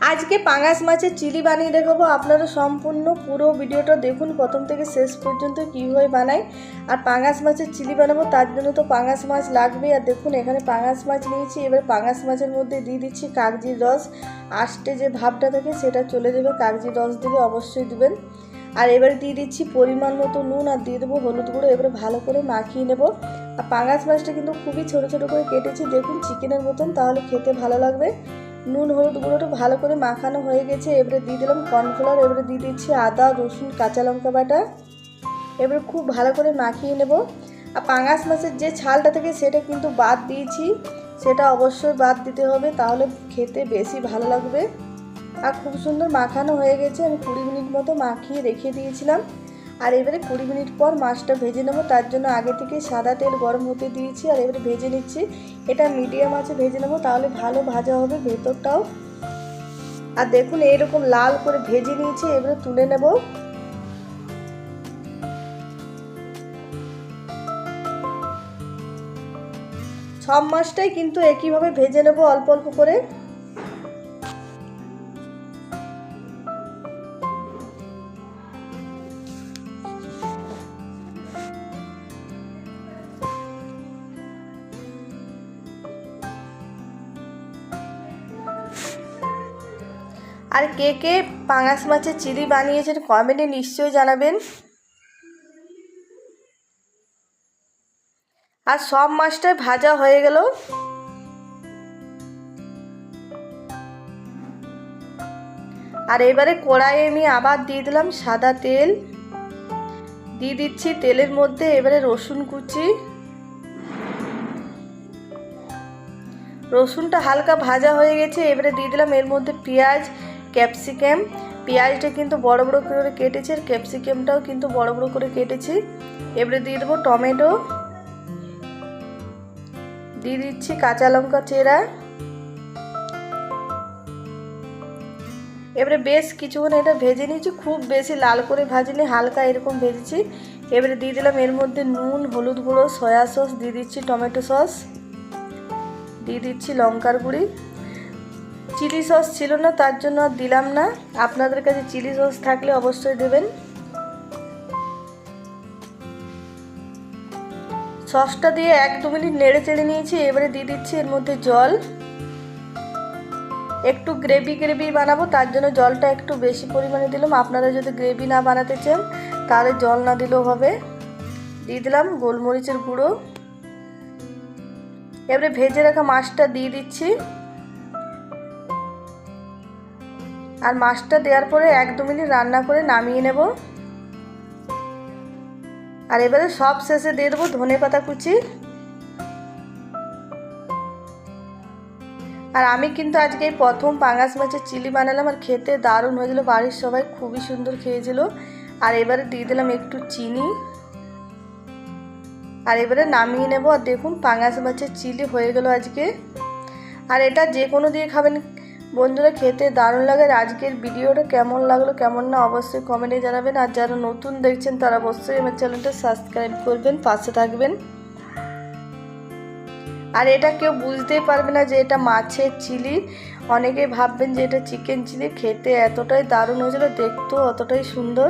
আজকে পাঙাশ মাছের চিলি বানিয়ে দেখাবো। আপনারা সম্পূর্ণ পুরো ভিডিওটা দেখুন। প্রথম থেকে শেষ পর্যন্ত কীভাবে বানাই আর পাঙাশ মাছের চিলি বানাবো, তার জন্য তো পাঙাশ মাছ লাগবে। আর দেখুন, এখানে পাঙাশ মাছ নিয়েছি। এবার পাঙাশ মাছের মধ্যে দিয়ে দিচ্ছি কাগজির রস। আষ্টে যে ভাবটা থাকে, সেটা চলে যাবে। কাগজির রস দিলে অবশ্যই দেবেন। আর এবার দিয়ে দিচ্ছি পরিমাণ মতো নুন আর দিয়ে দেবো হলুদ গুঁড়ো। এবারে ভালো করে মাখিয়ে নেব। আর পাঙাশ মাছটা কিন্তু খুবই ছোট ছোট করে কেটেছি। দেখুন, চিকেনের মতন, তাহলে খেতে ভালো লাগবে। নুন, হলুদ গুঁড়োটা ভালো করে মাখানো হয়ে গেছে। এবারে দিয়ে দিলাম কর্নফ্লাওয়ার, এবারে দিয়ে দিচ্ছি আদা, রসুন, কাঁচা লঙ্কা বাটা। এবারে খুব ভালো করে মাখিয়ে নেব। আর পাঙাশ মাছের যে ছালটা থাকে সেটা কিন্তু বাদ দিয়েছি। সেটা অবশ্যই বাদ দিতে হবে, তাহলে খেতে বেশি ভালো লাগবে। আর খুব সুন্দর মাখানো হয়ে গেছে। আমি কুড়ি মিনিট মতো মাখিয়ে রেখে দিয়েছিলাম। আর এবারে কুড়ি মিনিট পর মাছটা ভেজে নেব, তার জন্য আগে থেকে সাদা তেল গরম হতে দিয়েছি আর এবারে ভেজে নিচ্ছি। এটা মিডিয়াম আছে, ভেজে নেব, তাহলে ভালো ভাজা হবে ভেতরটাও। আর দেখুন এইরকম লাল করে ভেজে নিয়েছি, এবারে তুলে নেব। সব মাছটাই কিন্তু একইভাবে ভেজে নেব অল্প অল্প করে। আর কে কে পাঙাশ মাছের চিলি বানিয়েছেন কমেন্টে নিশ্চয়ই জানাবেন। আর সব মাছটাই ভাজা হয়ে গেল। আর এবারে কড়াইয়ে আমি আবার দিয়ে দিলাম সাদা তেল। দিয়ে দিচ্ছি তেলের মধ্যে এবারে রসুন কুচি। রসুনটা হালকা ভাজা হয়ে গেছে, এবারে দিয়ে দিলাম এর মধ্যে পেঁয়াজ ক্যাপসিকাম। পেঁয়াজটা কিন্তু বড় বড় করে কেটেছি আর ক্যাপসিকামটাও কিন্তু বড় বড় করে কেটেছি। এবারে দিয়ে দেবো টমেটো। দিয়ে দিচ্ছি কাঁচা লঙ্কা চেরা। এবারে বেশ কিছুক্ষণ এটা ভেজে নিয়েছি, খুব বেশি লাল করে ভাজিনি, হালকা এরকম ভেজেছি। এবারে দিয়ে দিলাম এর মধ্যে নুন, হলুদ গুঁড়ো, সয়া সস, দিয়ে দিচ্ছি টমেটো সস। দিয়ে দিচ্ছি লঙ্কার গুঁড়ি। চিলি সস ছিল না, তার জন্য আর দিলাম না। আপনাদের কাছে চিলি সস থাকলে অবশ্যই দেবেন। সসটা দিয়ে এক দু মিনিট নেড়ে চেড়ে নিয়েছি, এবারে দিয়ে দিচ্ছি এর মধ্যে জল। একটু গ্রেভি গ্রেভি বানাবো, তার জন্য জলটা একটু বেশি পরিমাণে দিলাম। আপনারা যদি গ্রেভি না বানাতে চান, তাহলে জল না দিলেও হবে। দিয়ে দিলাম গোলমরিচের গুঁড়ো। এবারে ভেজে রাখা মাছটা দিয়ে দিচ্ছি। আর মাছটা দেওয়ার পরে এক দু মিনিট রান্না করে নামিয়ে নেব। আর এবারে সব শেষে দিয়ে দেবো ধনে পাতা কুচি। আর আমি কিন্তু আজকে এই প্রথম পাঙাশ মাছের চিলি বানালাম আর খেতে দারুণ হয়েছিল, বাড়ির সবাই খুবই সুন্দর খেয়েছিল। আর এবারে দিয়ে দিলাম একটু চিনি। আর এবারে নামিয়ে নেব, আর দেখুন পাঙাশ মাছের চিলি হয়ে গেল আজকে। আর এটা যে কোনো দিয়ে খাবেন বন্ধুরা, খেতে দারুণ লাগে আজকের ভিডিওটা কেমন লাগল কেমন না অবশ্যই কমেন্টে জানাবেন। আর যারা নতুন দেখছেন, তারা অবশ্যই আমার চ্যানেলটা সাবস্ক্রাইব করবেন, পাশে থাকবেন। আর এটা কেউ বুঝতেই পারবে না যে এটা মাছের চিলি। অনেকেই ভাববেন যে এটা চিকেন চিলি। খেতে এতটাই দারুণ হয়েছিল, দেখতেও অতটাই সুন্দর।